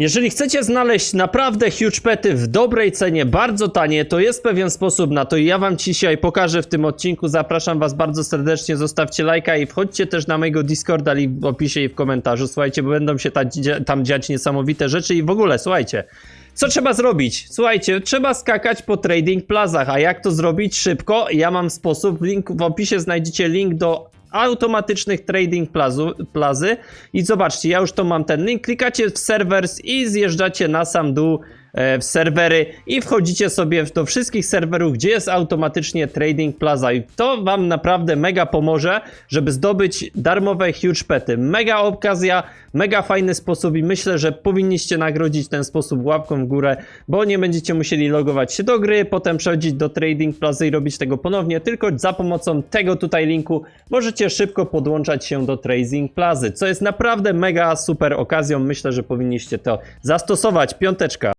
Jeżeli chcecie znaleźć naprawdę huge pety w dobrej cenie, bardzo tanie, to jest pewien sposób na to i ja wam dzisiaj pokażę w tym odcinku. Zapraszam was bardzo serdecznie, zostawcie lajka i wchodźcie też na mojego Discorda, w opisie i w komentarzu. Słuchajcie, bo będą się tam dziać niesamowite rzeczy i w ogóle, słuchajcie. Co trzeba zrobić? Słuchajcie, trzeba skakać po trading plazach, a jak to zrobić szybko? Ja mam sposób, link w opisie znajdziecie link do automatycznych trading plazu, plazy. I zobaczcie, ja już to mam ten link, klikacie w serwers i zjeżdżacie na sam dół w serwery i wchodzicie sobie do wszystkich serwerów, gdzie jest automatycznie trading plaza i to wam naprawdę mega pomoże, żeby zdobyć darmowe huge pety. Mega okazja, mega fajny sposób i myślę, że powinniście nagrodzić ten sposób łapką w górę, bo nie będziecie musieli logować się do gry, potem przechodzić do trading plazy i robić tego ponownie, tylko za pomocą tego tutaj linku możecie szybko podłączać się do trading plazy, co jest naprawdę mega super okazją. Myślę, że powinniście to zastosować. Piąteczka.